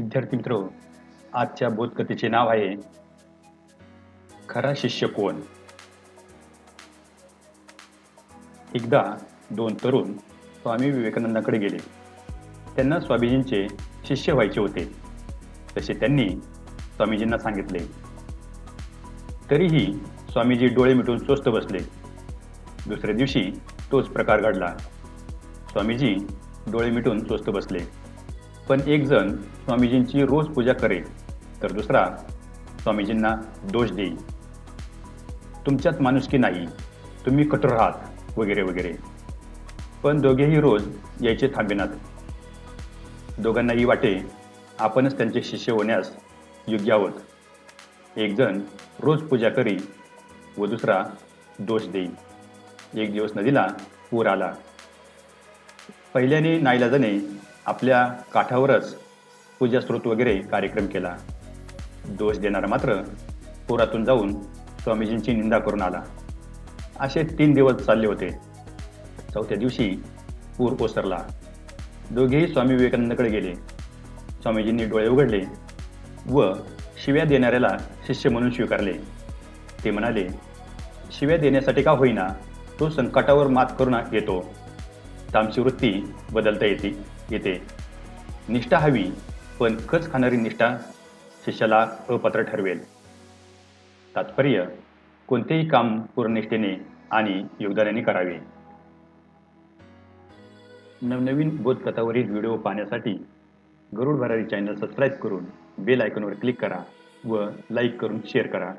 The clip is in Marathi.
विद्यार्थी मित्र आजच्या बोधकथेचे नाव आहे खरा शिष्य कोण? एकदा दोन तरुण स्वामी विवेकानंदांकडे गेले. त्यांना स्वामीजींचे शिष्य व्हायचे होते. तसे त्यांनी स्वामीजींना सांगितले. तरीही स्वामीजी डोळे मिटून स्वस्त बसले. दुसऱ्या दिवशी तोच प्रकार घडला. स्वामीजी डोळे मिटून स्वस्त बसले. पण एक जण स्वामीजींची रोज पूजा करे तर दुसरा स्वामीजींना दोष देईल. तुमच्यात माणुसकी नाही तुम्ही कठोर आहात वगैरे वगैरे. पण दोघेही रोज यायचे थांबेनात. दोघांनाही वाटे आपणच त्यांचे शिष्य होण्यास योग्य आहोत. एकजण रोज पूजा करी व दुसरा दोष देईल. एक दिवस नदीला पूर आला. पहिल्याने नाईलाजाने आपल्या काठावरच पूजास्त्रोत वगैरे कार्यक्रम केला. दोष देणारा मात्र पुरातून जाऊन स्वामीजींची निंदा करून आला. असे तीन दिवस चालले होते. चौथ्या दिवशी पूर ओसरला. दोघेही स्वामी विवेकानंदकडे गेले. स्वामीजींनी डोळे उघडले व शिव्या देणाऱ्याला शिष्य म्हणून स्वीकारले. ते म्हणाले शिव्या देण्यासाठी का होईना? तो संकटावर मात करून येतो. तामची वृत्ती बदलता येते. येते. निष्ठा हवी पण खच खाणारी निष्ठा शिष्याला अपात्र ठरवेल. तात्पर्य कोणतेही काम पूर्णनिष्ठेने आणि योगदानाने करावे. नवनवीन बोधकथावरील व्हिडिओ पाहण्यासाठी गरुड भरारी चॅनल सबस्क्राईब करून बेल आयकॉनवर क्लिक करा व लाईक करून शेअर करा.